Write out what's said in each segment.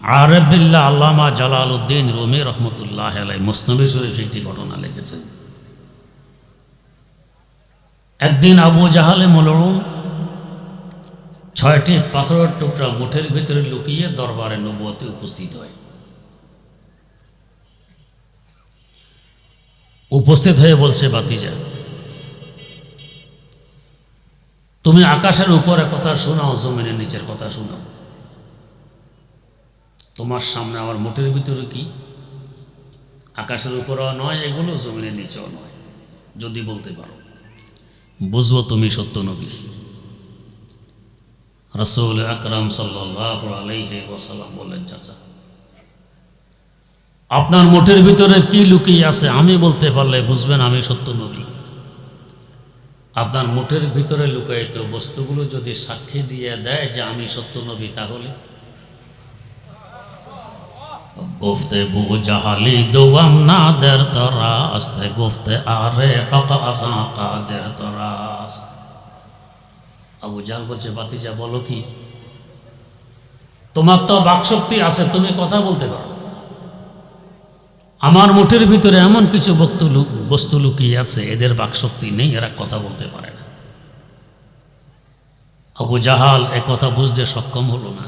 আরবিল্লা আল্লামা জালাল উদ্দিন রুমি রহমতুল্লাহ আলাই মুসনবী শরীফ একটি ঘটনা লিখেছেন একদিন আবু জাহালে মলরুম ছয়টি পাথরের টুকরা মুঠের ভিতরে লুকিয়ে দরবারে নবুয়তে উপস্থিত হয়। উপস্থিত হয়ে বলছে বাতিজা তুমি আকাশের উপরে কথা শোনাও, জমিনের নিচের কথা শোনাও। তোমার সামনে আমার মুঠের ভিতরে কি? আকাশের উপরেও নয়, এগুলো জমিনের নিচেও নয়, যদি বলতে পারো। বুঝব তুমি সত্য নবী। রসুল আকরাম সাল্লাহ বললেন, চাচা, আপনার মুঠের ভিতরে কি লুকিয়ে আছে আমি বলতে পারলে বুঝবেন আমি সত্য নবী। আপনার মুঠের ভিতরে লুকায়িত বস্তুগুলো যদি সাক্ষী দিয়ে দেয় যে আমি সত্য নবী, তাহলে? گفته بو جهالی دوام نادر تراست گفته آره حق ازا قادر تراست আবু জাল বলছে বাতিজা বলো কি তোমার তো বাকশক্তি আছে তুমি কথা বলতে পারো আমার মুঠের ভিতরে এমন কিছু বস্তু লু- বস্তু লুকিয়ে আছে এদের বাকশক্তি নেই এরা কথা বলতে পারে না আবু জাহাল এ কথা বুঝতে সক্ষম হলো না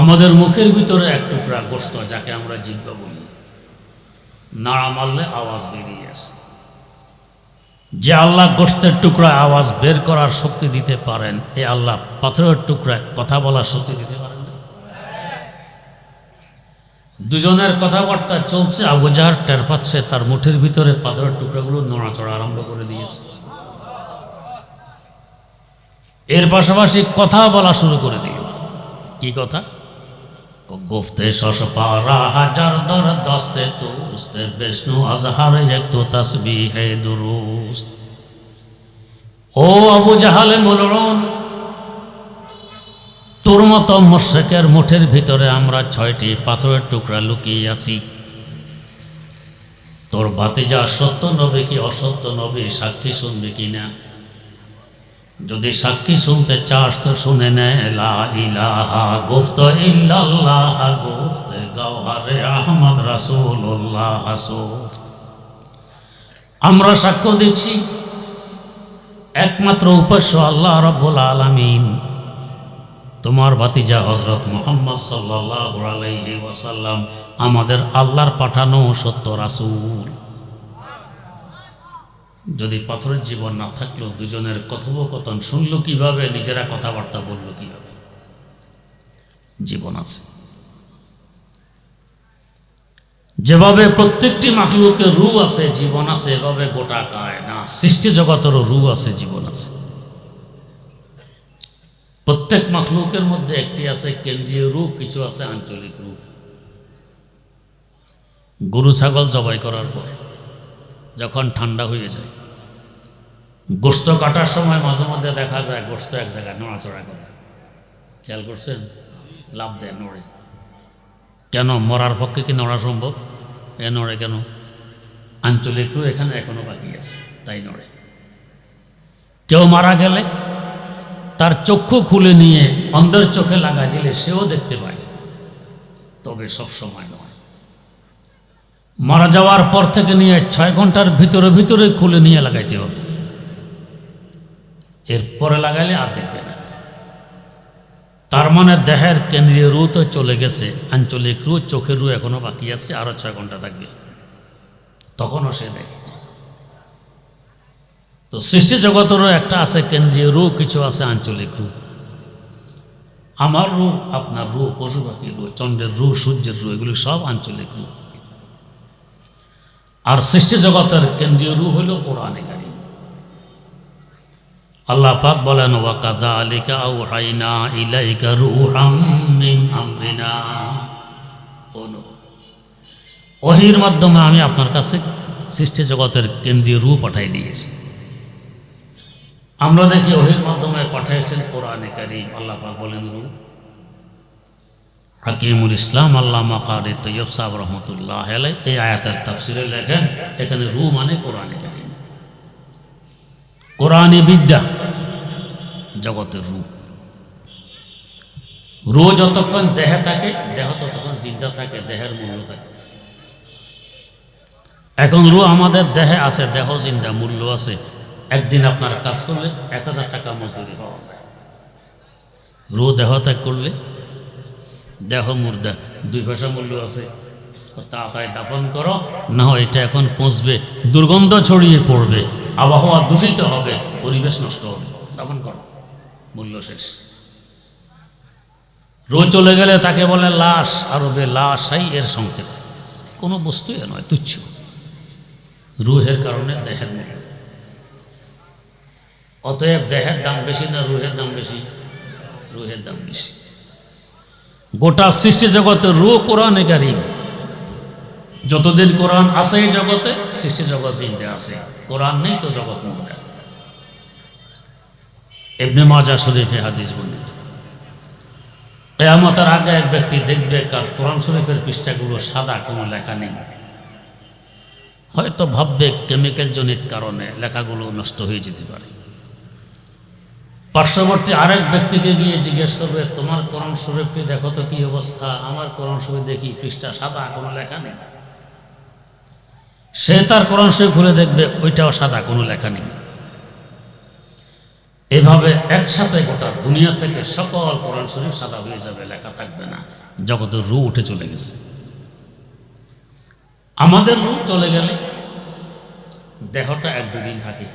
আমাদের মুখের ভিতরে এক টুকরা গোস্ত যাকে আমরা জিব্বা বলি। নাড়া মারলে আওয়াজ বেরিয়ে আসে। যে আল্লাহ গোস্তের টুকরা আওয়াজ বের করার শক্তি দিতে পারেন, এ আল্লাহ পাথরের টুকরায় কথা বলার শক্তি দিতে পারেন দুজনের কথাবার্তা চলছে, আবু জাহার টের পাচ্ছে, তার মুঠের ভিতরে পাথরের টুকরাগুলো নড়াচড়া আরম্ভ করে দিয়েছে। এর পাশাপাশি কথা বলা শুরু করে দিল। কি কথা? গুফতে শশ পারা হাজার দর দস্তে তুস্তে বিষ্ণু আজহার একটু তসবি হে দুরুস্ত। ও আবু জাহালে মনোরণ তোর মতো মোশেকের মুঠের ভিতরে আমরা ছয়টি পাথরের টুকরা লুকিয়ে আছি। তোর বাতিজা সত্য নবী কি অসত্য নবী সাক্ষী শুনবে কি না যদি সাক্ষী শুনতে চাস তো শুনে নে ইলাহা গুফত ইল্লাল্লাহ আহমদ রাসূলুল্লাহ, সুফত। আমরা সাক্ষ্য দিচ্ছি, একমাত্র উপাস্য আল্লাহ রব্বুল আলামিন, তোমার ভাতিজা হজরত মোহাম্মদ সাল্লাল্লাহু আলাইহি ওয়াসাল্লাম, আমাদের আল্লাহর পাঠানো সত্য রাসূল। যদি পাথরের জীবন না থাকল, দুজনের কথোপকথন শুনলো কীভাবে, নিজেরা কথাবার্তা বলল কীভাবে? জীবন আছে। যেভাবে প্রত্যেকটি মাখলুকের রু আছে, জীবন আছে, এভাবে গোটা কায় না সৃষ্টি জগতেরও রু আছে, জীবন আছে। প্রত্যেক মাখলুকের মধ্যে একটি আছে কেন্দ্রীয় রূপ, কিছু আছে আঞ্চলিক রূপ। গরু ছাগল জবাই করার পর ঠান্ডা হয়ে যায়। গোস্ত কাটার সময় মাঝে মধ্যে দেখা যায় গোস্ত এক জায়গায় নড়াচড়া করে। খেয়াল করছেন? লাভ দেয়, নড়ে। কেন? মরার পক্ষে কি নড়া সম্ভব? এ নড়ে কেন? আঞ্চলিক রূপ এখানে এখনও বাকি আছে, তাই নড়ে। কেউ মারা গেলে তার চক্ষু খুলে নিয়ে অন্ধের চোখে লাগা দিলে সেও দেখতে পায়। তবে সব সময় নয় মারা যাওয়ার পর থেকে নিয়ে ছয় ঘণ্টার ভিতরে ভিতরে খুলে নিয়ে লাগাইতে হবে। এরপরে লাগাইলে আর দেখবে না। তার মানে দেহের কেন্দ্রীয় রু তো চলে গেছে, আঞ্চলিক রু, চোখের রু এখনও বাকি আছে, আরও ছয় ঘণ্টা থাকবে। তখনও সে দেখে। তো সৃষ্টি জগতেরও একটা আছে কেন্দ্রীয় রু, কিছু আছে আঞ্চলিক রূপ আমার রূপ আপনার রূপ পশু পাখির রূপ চন্দ্রের রূপ সূর্যের রূপ এগুলি সব আঞ্চলিক রূপ আর সৃষ্টি জগতের কেন্দ্রীয় রূপ হইল কোরআনে কারিম। আল্লাহ পাক বলেন ওয়াকাজা আলিকা আউহাইনা ইলাইকা রুহাম আমরিনা। ওহির মাধ্যমে আমি আপনার কাছে সৃষ্টি জগতের কেন্দ্রীয় রূপ পাঠাই দিয়েছি। আমরা দেখি ওহির মাধ্যমে পাঠাইছেন কোরআনে কারিম। আল্লাহ পাক বলেন, রূপ হাকিমুল ইসলাম আল্লাহ মাকারি তৈয়ব সাহেব রহমতুল্লাহ আলাই এই আয়াতের তাফসিরে লেখেন, এখানে রু মানে কোরআনে কারিম। কোরআনে বিদ্যা, জগতের রূপ। রু যতক্ষণ দেহে থাকে, দেহ ততক্ষণ চিন্তা থাকে, দেহের মূল্য থাকে। এখন রু আমাদের দেহে আছে, দেহ জিন্দা, মূল্য আছে। একদিন আপনার কাজ করলে এক হাজার টাকা মজদুরি পাওয়া যায়। রু দেহ ত্যাগ করলে দেহ মুর্দা দুই পয়সা মূল্য আছে। তাড়াতাড়ি দাফন করো, না হয় এটা এখন পৌঁছবে দুর্গন্ধ ছড়িয়ে পড়বে, আবহাওয়া দূষিত হবে, পরিবেশ নষ্ট হবে। দাফন করো, মূল্য শেষ। রো চলে গেলে তাকে বলে লাশ আরবে লাশাই এর সংকেত। কোনো বস্তুই নয়, তুচ্ছ। রুহের কারণে দেহের মূল্য। অতএব দেহের দাম বেশি না রুহের দাম বেশি? রুহের দাম বেশি। গোটা সৃষ্টি জগতে রু কোরআনে কারিম। যতদিন কোরআন আছে এই জগতে, সৃষ্টি জগৎ জিন্দে আছে। কোরআন নেই তো জগৎ মুর্দা এমনি মাজা শরীফে হাদিস বর্ণিত। কেয়ামতের আগে এক ব্যক্তি দেখবে কার কোরআন শরীফের পৃষ্ঠাগুলো সাদা, কোনো লেখা নেই। হয়তো ভাববে কেমিক্যাল জনিত কারণে লেখাগুলো নষ্ট হয়ে যেতে পারে। পার্শ্ববর্তী আরেক ব্যক্তিকে গিয়ে জিজ্ঞেস করবে, তোমার করণ শরীফটি দেখো তো কি অবস্থা। আমার করণ শরীফ দেখি পৃষ্ঠা সাদা, কোনো লেখা নেই। সে তার করণ শরীফ খুলে দেখবে, ওইটাও সাদা, কোনো লেখা নেই। এভাবে একসাথে গোটা দুনিয়া থেকে সকল কোরআন শরীফ সাদা হয়ে যাবে, লেখা থাকবে না। জগতের রু উঠে চলে গেছে। আমাদের রু চলে গেলে দেহটা এক দুদিন থাকে।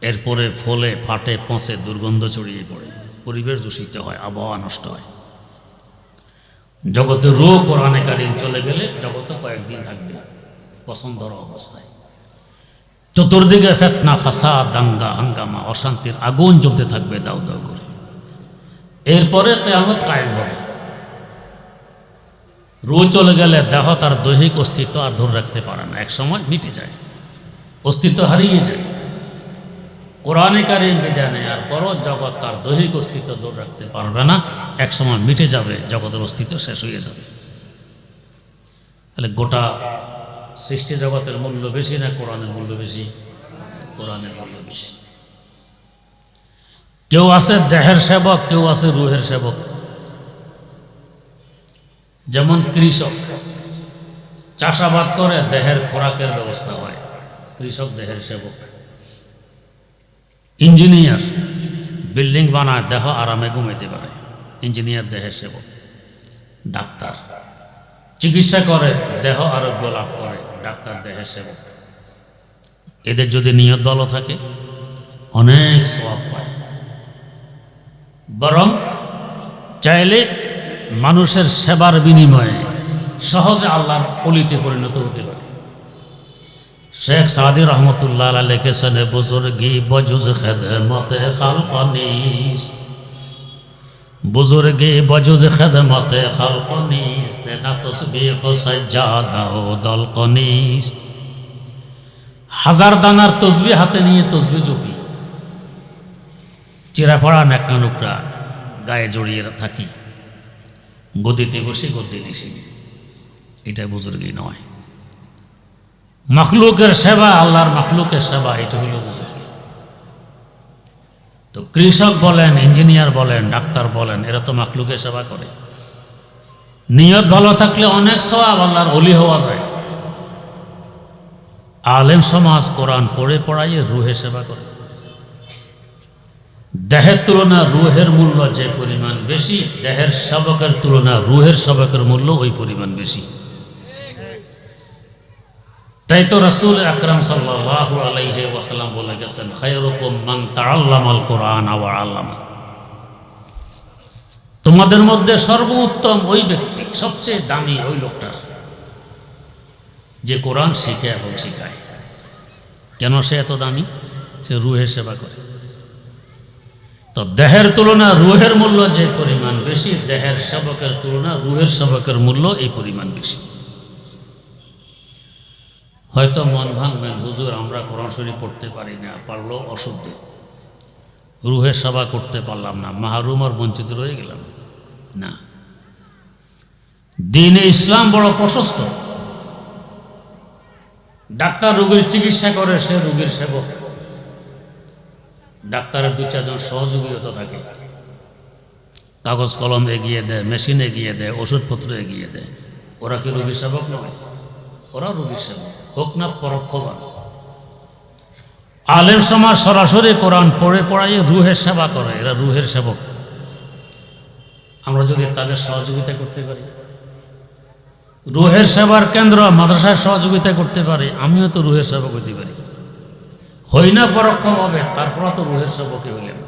এরপরে ফলে ফাটে, পচে, দুর্গন্ধ ছড়িয়ে পড়ে। পরিবেশ দূষিত হয়, আবহাওয়া নষ্ট হয়। জগতে রো কোরআনে কারিম চলে গেলে জগতে কয়েকদিন থাকবে পছন্দর অবস্থায়। চতুর্দিকে ফেতনা, ফাসাদ, দাঙ্গা, হাঙ্গামা, অশান্তির আগুন জ্বলতে থাকবে দাউ দাউ করে। এরপরে কেয়ামত কায়েম হবে। রু চলে গেলে দেহ তার দৈহিক অস্তিত্ব আর ধরে রাখতে পারে না। এক সময় মিটে যায়, অস্তিত্ব হারিয়ে যায়। কোরআনে কারিম বিদায় নেয় আর পরও জগৎ তার দৈহিক অস্তিত্ব ধরে রাখতে পারবে না এক সময় মিটে যাবে, জগতের অস্তিত্ব শেষ হয়ে যাবে। তাহলে গোটা সৃষ্টি জগতের মূল্য বেশি না কোরআনের মূল্য বেশি? কোরআনের মূল্য বেশি। কেউ আছে দেহের সেবক, কেউ আছে রুহের সেবক। যেমন কৃষক, চাষাবাদ করে দেহের খোরাকের ব্যবস্থা হয়। কৃষক দেহের সেবক। ইঞ্জিনিয়ার। বিল্ডিং বানায়, দেহ আরামে ঘুমাইতে পারে। ইঞ্জিনিয়ার দেহের সেবক, ডাক্তার। চিকিৎসা করে, দেহ আরোগ্য লাভ করে, ডাক্তার দেহের সেবক। এদের যদি নিয়ত ভালো থাকে, অনেক সব পায়। বরং চাইলে মানুষের সেবার বিনিময়ে সহজে আল্লাহর অলিতে পরিণত হতে পারে। শেখ সাদি রহমতুল্লাহ লিখেছেন বুজুর্গি, বজুজ খেদমতে খালকনিস্ত বুজুর্গি, বজুজ খেদমতে খালকনিস্ত না তসবিহ হাজার দানার তসবি হাতে নিয়ে তসবি জপি। চিরাফাড়া ন্যাকড়া নুকরা গায়ে জড়িয়ে থাকি। গদিতে বসে গদি নিশি এটা বুজুর্গি নয়। মখলুকের সেবা, আল্লাহর মখলুকের সেবা, এটা বুজুর্গি তো কৃষক বলেন, ইঞ্জিনিয়ার বলেন, ডাক্তার বলেন, এরা তো মখলুকের সেবা করে। নিয়ত ভালো থাকলে অনেক সবাব আল্লাহর অলি হওয়া যায়। আলেম সমাজ কোরআন পড়ে পড়াইয়ে রুহে সেবা করে। দেহের তুলনা রুহের মূল্য যে পরিমাণ বেশি, দেহের সবকের তুলনা রুহের সবকের মূল্য ওই পরিমাণ বেশি। তাই তো রসুল আকরাম সাল্লাহ ওয়াসাল্লাম বলে গেছেন কোরআন আল্লামা। তোমাদের মধ্যে সর্বোত্তম ওই ব্যক্তি, সবচেয়ে দামি ওই লোকটার যে কোরআন শিখে এবং শিখায়। কেন সে এত দামি? সে রুহের সেবা করে। তো দেহের তুলনা রুহের মূল্য যে পরিমাণ বেশি, দেহের সেবকের তুলনা রুহের সেবকের মূল্য এই পরিমাণ বেশি। হয়তো মন ভাঙবেন হুজুর, আমরা কোরআন শরীফ পড়তে পারি না, পারলেও অশুদ্ধ। রুহে সেবা করতে পারলাম না, মাহরুম আর বঞ্চিত রয়ে গেলাম। না। দিনে ইসলাম বড় প্রশস্ত। ডাক্তার রোগীর চিকিৎসা করে, সে রোগীর সেবক। ডাক্তারের দু চারজন সহযোগীও তো থাকে। কাগজ কলম এগিয়ে দেয়, মেশিন এগিয়ে দেয়, ওষুধপত্র এগিয়ে দেয়। ওরা কি রুগী সেবক নয়? ওরা রুগী সেবক। হোক না পরোক্ষভাবে। আলেম সমাজ সরাসরি কোরআন পড়ে পড়াই রুহের সেবা করে, এরা রুহের সেবক। আমরা যদি তাদের সহযোগিতা করতে পারি, রুহের সেবার কেন্দ্র মাদ্রাসায় সহযোগিতা করতে পারি, আমিও তো রুহের সেবক হইতে পারি। হই না পরোক্ষভাবে তারপর তো রুহের সেবকে হইলাম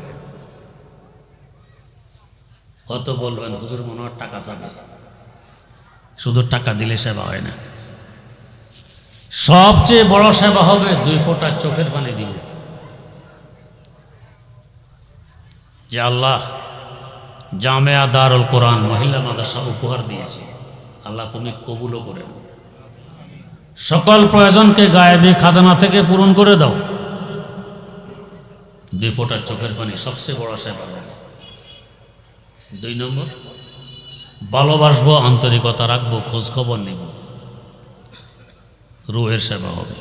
হয়তো বলবেন, হুজুর মনে হয় টাকা চাবে। শুধু টাকা দিলে সেবা হয় না। সবচেয়ে বড় সেবা হবে দুই ফোঁটা চোখের পানি দিব যে আল্লাহ জামেয়া দারুল কোরআন মহিলা মাদ্রাসা উপহার দিয়েছে। আল্লাহ তুমি কবুলও করে সকল প্রয়োজনকে গায়েবী খাজানা থেকে পূরণ করে দাও। দুই ফোঁটা চোখের পানি সবচেয়ে বড় সেবা দুই নম্বর, ভালোবাসবো, আন্তরিকতা রাখব, খোঁজ খবর নিব। রুহের সেবা হবে।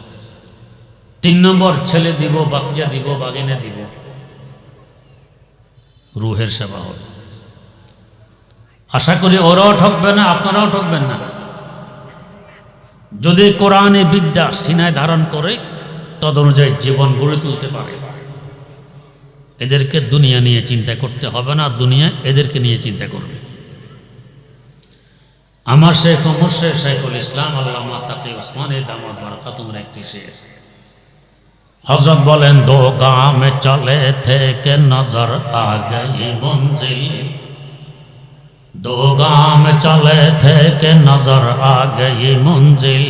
তিন নম্বর, ছেলে দিব বাতিজা দিব, বাগিনে দিব। রুহের সেবা হবে। আশা করি ওরাও ঠকবে না, আপনারাও ঠকবেন না। যদি কোরআনে বিদ্যা সিনায় ধারণ করে তদ অনুযায়ী জীবন গড়ে তুলতে পারে। এদেরকে দুনিয়া নিয়ে চিন্তা করতে হবে না, দুনিয়া এদেরকে নিয়ে চিন্তা করবে। আমার শেখ মুর্শেদ শেখুল ইসলাম আল্লামা তাকে ওসমানের দামত বারাকাতুমের একটি শের হজরত বলেন দো গামে চলে থেকে নজর আ গই মঞ্জিল দো গাম চলে থেকে নজর আ গই মঞ্জিল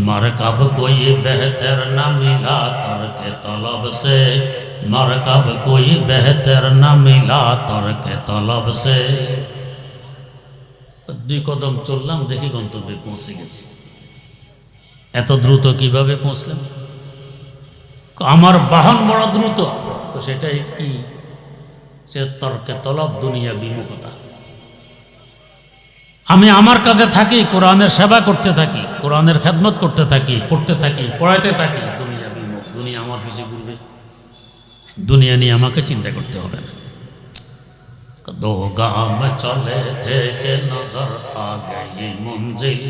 मरकब कोई बेहतर न मिला तर्क तलब से मरकब कोई बेहतर न मिला तर्क तलब से দুই কদম চললাম, দেখি গন্তব্যে পৌঁছে গেছি। এত দ্রুত কীভাবে পৌঁছলাম? আমার বাহন বড় দ্রুত। তো সেটাই কি? সে তর্কে তলব দুনিয়া বিমুখতা। আমি আমার কাছে থাকি, কোরআনের সেবা করতে থাকি, কোরআনের খেদমত করতে থাকি, পড়তে থাকি, পড়াইতে থাকি। দুনিয়া বিমুখ, দুনিয়া আমার পিছিয়ে ঘুরবে। দুনিয়া নিয়ে আমাকে চিন্তা করতে হবে না। दो गाम चले थे के नजर आ गई मंजिल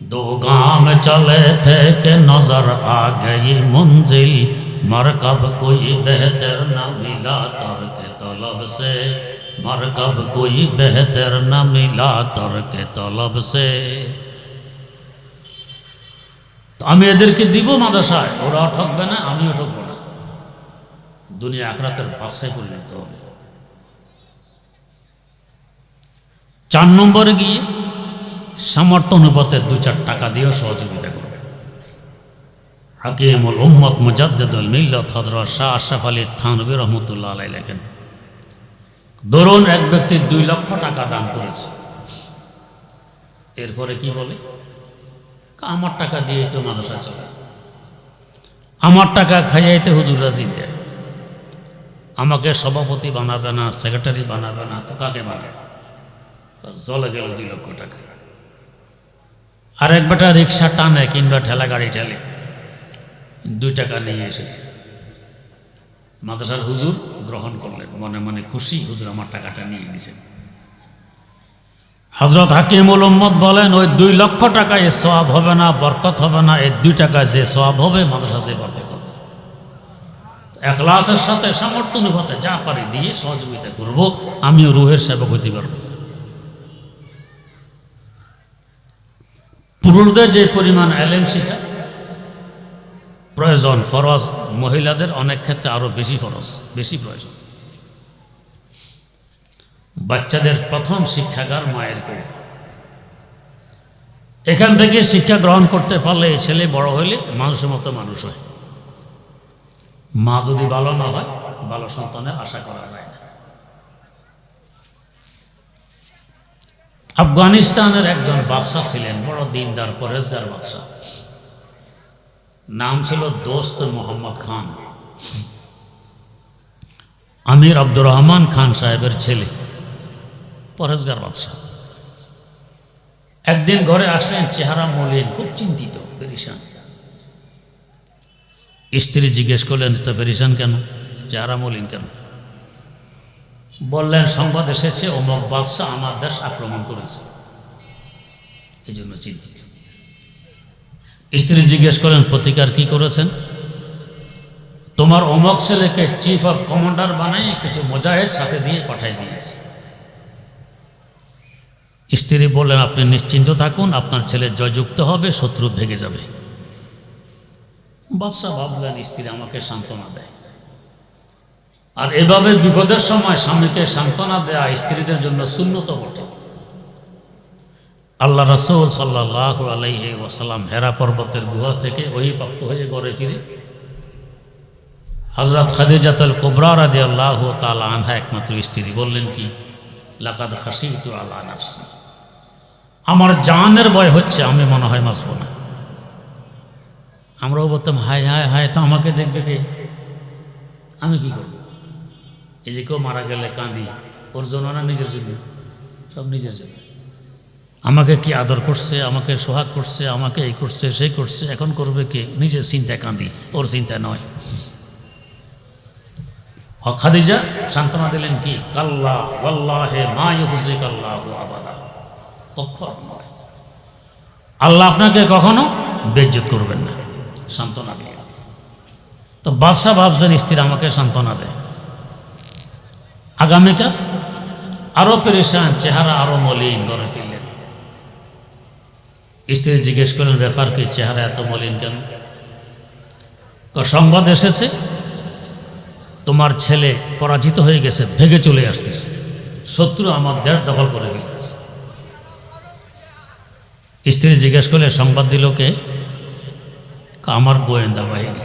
दो गाम चले थे के नजर आ गई मंजिल मरकब कोई बेहतर न मिला तर के तलब से मरकब कोई बेहतर न मिला तर के तलब से তো আমি এদেরকে দিব মাদ্রাসায় ওরাও ঠকবে না আমিও ঠকবো না দুনিয়া আখরাতের বাসায় পরিণত হবে চার নম্বরে গিয়ে সামর্থ্য অনুপাতে দু চার টাকা দিয়েও সহযোগিতা করবে। হাকিমুল উম্মত মুজাদ্দেদুল মিল্লত হজরত শাহ আশরাফ আলী থানবী রহমতুল্লাহ আলাই লেখেন, ধরুন এক ব্যক্তি দুই লক্ষ টাকা দান করেছে। এরপরে কি বলে? আমার টাকা দিয়ে তো মাদ্রাসা চলে। আমার টাকা খাইয়াইতে হুজুর দেয় আমাকে সভাপতি বানাবে না, সেক্রেটারি বানাবে না, তো কাকে বানাবে? জলে গেল দুই লক্ষ টাকা। আর এক বেটা রিক্সা টানে কিংবা ঠেলা গাড়ি ঠেলে। দুই টাকা নিয়ে এসেছে। মাদ্রাসার হুজুর গ্রহণ করলেন। মনে মনে খুশি হুজুর আমার টাকাটা নিয়ে নিছেন হজরত হাকিমুল উম্মদ বলেন, ওই দুই লক্ষ টাকা এ সব হবে না, বরকত হবে না। এই দুই টাকা যে সব হবে, মাদ্রাসা সে বরকত হবে। একলাসের সাথে সামর্থ্য অনুপাতে যা পারি দিয়ে সহযোগিতা করব, আমিও রুহের সেবক হইতে পারব। পুরুষদের যে পরিমাণ এলেম শিখা প্রয়োজন, ফরজ। মহিলাদের অনেক ক্ষেত্রে আরও বেশি ফরজ, বেশি প্রয়োজন। বাচ্চাদের প্রথম শিক্ষাগার মায়ের কোল এখান থেকে শিক্ষা গ্রহণ করতে পারলে ছেলে বড় হইলে মানুষের মতো মানুষ হয়। মা যদি ভালো না হয়, ভালো সন্তানের আশা করা যায় না আফগানিস্তানের একজন বাদশাহ ছিলেন, বড় দিনদার, পরেজগার বাদশাহ। নাম ছিল দোস্ত মোহাম্মদ খান। আমির আব্দুর রহমান খান সাহেবের ছেলে, পরেজগার বাদশাহ। একদিন ঘরে আসলেন চেহারা মলিন, খুব চিন্তিত পেরিসান স্ত্রী জিজ্ঞেস করলেন, তো পেরিসান কেন? চেহারা মলিন কেন? বললেন, সংবাদ এসেছে, অমক বাদশাহ আমার দেশ আক্রমণ করেছে। এই জন্য চিন্তিত। স্ত্রী জিজ্ঞেস করেন প্রতিকার কি করেছেন? তোমার অমক ছেলেকে চিফ অফ কমান্ডার বানাই কিছু মোজাহেদ সাথে দিয়ে পাঠাই দিয়েছে। স্ত্রী বললেন, আপনি নিশ্চিন্ত থাকুন, আপনার ছেলে জয়যুক্ত হবে, শত্রু ভেঙে যাবে। বাদশাহ ভাবলেন, স্ত্রী আমাকে সান্ত্বনা দেয়। আর এভাবে বিপদের সময় স্বামীকে সান্ত্বনা দেয়া স্ত্রীদের জন্য শূন্যত বটে। আল্লাহ রসুল সাল্লাহ আলাইহি ওয়াসাল্লাম হেরা পর্বতের গুহা থেকে ওই প্রাপ্ত হয়ে গড়ে ফিরে। হজরত খাদিজাতুল কোবরা রাদি আল্লাহ তালা আনহা একমাত্র স্ত্রী বললেন কি, লাকাদ খাসি তু আল্লাহ নাফসি। আমার জানের ভয় হচ্ছে, আমি মনে হয় মাসব না। আমরাও বলতাম, হায় হায় হায়, তো আমাকে দেখবে কে? আমি কি করব? এই যে কেউ মারা গেলে কাঁদি, ওর জন্য না নিজের জন্য? সব নিজের জন্য। আমাকে কি আদর করছে, আমাকে সোহাগ করছে, আমাকে এই করছে, সেই করছে, এখন করবে কে? নিজের চিন্তায় কাঁদি, ওর চিন্তা নয়। খাদিজা, সান্ত্বনা দিলেন কি? কাল্লা, ওয়াল্লাহে মা ইউজিক আল্লাহ আবাদা। কখন নয়। আল্লাহ আপনাকে কখনো বেজ্জত করবেন না। সান্ত্বনা দিয়ে তো বাদশাহ ভাবছেন, স্ত্রী আমাকে সান্ত্বনা দেয়। আগামীকাল আরও পেরেশান, চেহারা আরও মলিন গড়ে ফিরলেন স্ত্রী জিজ্ঞেস করলেন, ব্যাপার কি, চেহারা এত মলিন কেন? সংবাদ এসেছে, তোমার ছেলে পরাজিত হয়ে গেছে, ভেগে চলে আসতেছে, শত্রু আমার দেশ দখল করে ফেলতেছে। স্ত্রী জিজ্ঞেস করলে সংবাদ দিল কে? আমার গোয়েন্দা বাহিনী।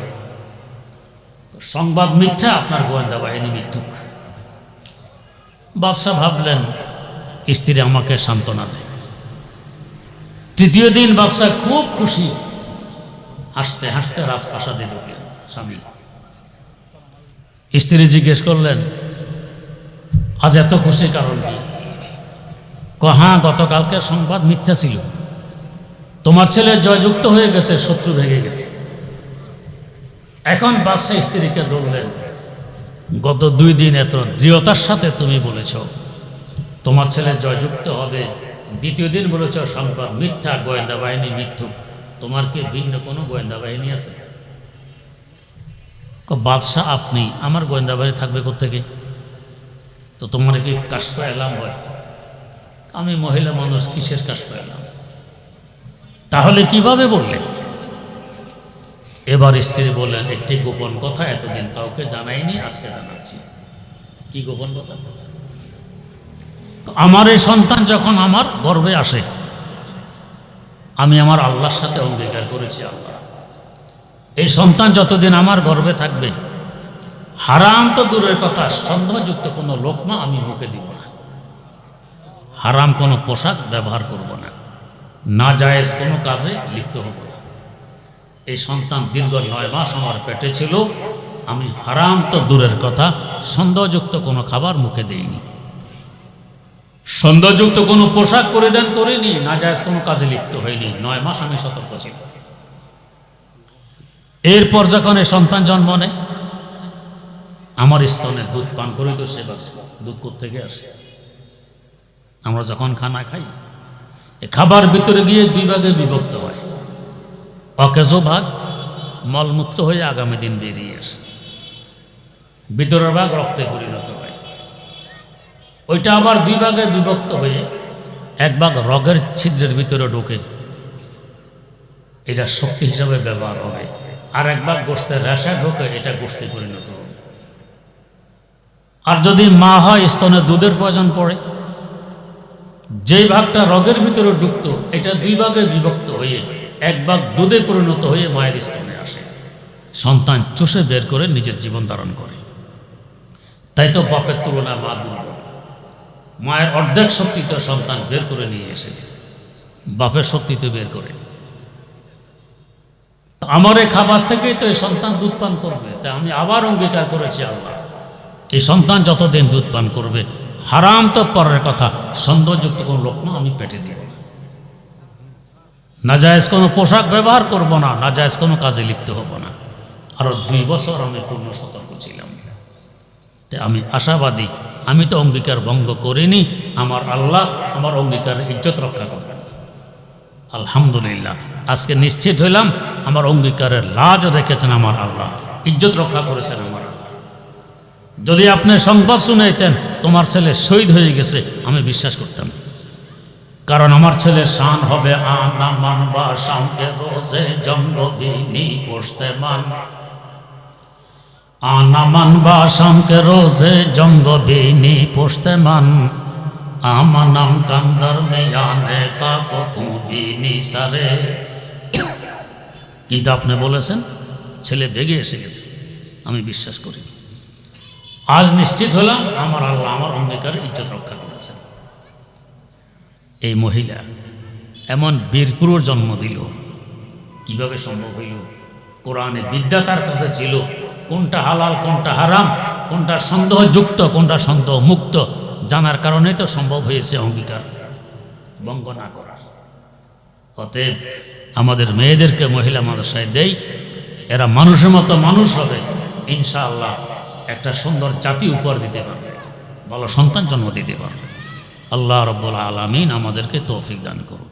সংবাদ মিথ্যা, আপনার গোয়েন্দা বাহিনী মিথ্যুক। বাদশাহ ভাবলেন, স্ত্রী আমাকে সান্ত্বনা দেয়। তৃতীয় দিন বাদশাহ খুব খুশি। হাসতে হাসতে রাজপ্রাসাদে ঢুকলেন স্বামী। স্ত্রী জিজ্ঞেস করলেন, আজ এত খুশি কারণ কি? কহা গতকালকে সংবাদ মিথ্যা ছিল। তোমার ছেলে জয়যুক্ত হয়ে গেছে, শত্রু ভেঙে গেছে। এখন বাদশাহ স্ত্রীকে বললেন গত দুই দিন এত দৃঢ়তার সাথে তুমি বলেছ। তোমার ছেলে জয়যুক্ত হবে। দ্বিতীয় দিন বলেছ সংবাদ মিথ্যা গোয়েন্দা বাহিনী মিথ্যুক। তোমার কি ভিন্ন কোনো গোয়েন্দা বাহিনী আছে? বাদশাহ আপনি, আমার গোয়েন্দা বাহিনী থাকবে থেকে তো তোমার কি কাশফ এলাম হয়? আমি মহিলা মানুষ, কিসের কাশফ এলাম? তাহলে কীভাবে বললে? এবার স্ত্রী বললেন, একটি গোপন কথা, এতদিন কাউকে জানাইনি, আজকে জানাচ্ছি। কি গোপন কথা? আমার এই সন্তান যখন আমার গর্বে আসে, আমি আমার আল্লাহর সাথে অঙ্গীকার করেছি আল্লাহ। এই সন্তান যতদিন আমার গর্বে থাকবে, হারাম তো দূরের কথা, সন্দেহযুক্ত কোনো লোকমা আমি মুখে দিব না। হারাম কোনো পোশাক ব্যবহার করব না। না জায়েজ কোনো কাজে লিপ্ত হব না। এই সন্তান দীর্ঘ নয় মাস আমার পেটে ছিল। আমি হারাম তো দূরের কথা, সন্দেহযুক্ত কোনো খাবার মুখে দেইনি। সন্দেহযুক্ত কোনো পোশাক পরিধান করিনি না জায়েজ কোনো কাজে লিপ্ত হয়নি নয় মাস আমি সতর্ক ছিল এরপর যখন এই সন্তান জন্ম নেয়, আমার স্তনে দুধ পান করি তো সে বাঁচব দুধ থেকে আসে? আমরা যখন খানা খাই, এ খাবার ভিতরে গিয়ে দুই ভাগে বিভক্ত হয়। অকেজো ভাগ মলমূত্র হয়ে আগামী দিন বেরিয়ে আসে। ভিতরের ভাগ রক্তে পরিণত হয়। ওইটা আবার দুই ভাগে বিভক্ত হয়ে এক ভাগ রগের ছিদ্রের ভিতরে ঢোকে। এটা শক্তি হিসাবে ব্যবহার হবে আর এক ভাগ গোষ্ঠের রেশা ঢোকে, এটা গোষ্ঠী পরিণত হবে আর যদি মা হয়, স্তনে দুধের প্রয়োজন পড়ে। যেই ভাগটা রগের ভিতরে ঢুকত, এটা দুই ভাগে বিভক্ত হয়ে এক ভাগ দুধে পরিণত হয়ে মায়ের স্তনে আসে। সন্তান চষে বের করে নিজের জীবন ধারণ করে। তাই তো বাপের তুলনায় মা দুর্বল। মায়ের অর্ধেক শক্তিতে সন্তান বের করে নিয়ে এসেছে। বাপের শক্তিতে বের করে। আমার এই খাবার থেকেই তো এই সন্তান দুধ পান করবে। তাই আমি আবার অঙ্গীকার করেছি আল্লাহ। এই সন্তান যতদিন দুধ পান করবে, হারাম তো পরের কথা, সন্দেহযুক্ত কোনো লোকমা আমি পেটে দিব নাজায়জ কোনো পোশাক ব্যবহার করব না, নাজায়জ কোনো কাজে লিপ্ত হব না। আরও দুই বছর আমি পূর্ণ সতর্ক ছিলাম। আমি আশাবাদী, আমি তো অঙ্গীকার ভঙ্গ করিনি, আমার আল্লাহ আমার অঙ্গীকারের ইজ্জত রক্ষা করবেন। আলহামদুলিল্লাহ, আজকে নিশ্চিত হইলাম আমার অঙ্গীকারের লাজ রেখেছেন আমার আল্লাহ, ইজ্জত রক্ষা করেছেন আমার যদি আপনি সংবাদ শুনাইতেন, তোমার ছেলে শহীদ হয়ে গেছে, আমি বিশ্বাস করতাম। কারণ আমার ছেলে শান হবে আনা মান বা শামকে রোজে জঙ্গবিনী বসতে মান। আনা মান বা শামকে রোজে জঙ্গবিনী পোষতে মান। আমার নাম কান্দার মেয়ানে কাকো সারে। কিন্তু আপনি বলেছেন, ছেলে বেগে এসে গেছে, আমি বিশ্বাস করি আজ নিশ্চিত হলাম, আমার আল্লাহ আমার অঙ্গীকার ইজ্জত রক্ষা এই মহিলা এমন বীরপুরুর জন্ম দিল। কীভাবে সম্ভব হইল? কোরআনে বিদ্যা তার কাছে ছিল। কোনটা হালাল, কোনটা হারাম, কোনটা সন্দেহযুক্ত, কোনটা সন্দেহ মুক্ত জানার কারণে তো সম্ভব হয়েছে অঙ্গীকার। ভঙ্গ না করা। অতএব আমাদের মেয়েদেরকে মহিলা মাদ্রাসায় দেই। এরা মানুষের মতো মানুষ হবে। ইনশাআল্লাহ একটা সুন্দর জাতি উপহার দিতে পারবে। ভালো সন্তান জন্ম দিতে পারবে। আল্লাহ রব্বুল আলমিন আমাদেরকে তৌফিক দান করুন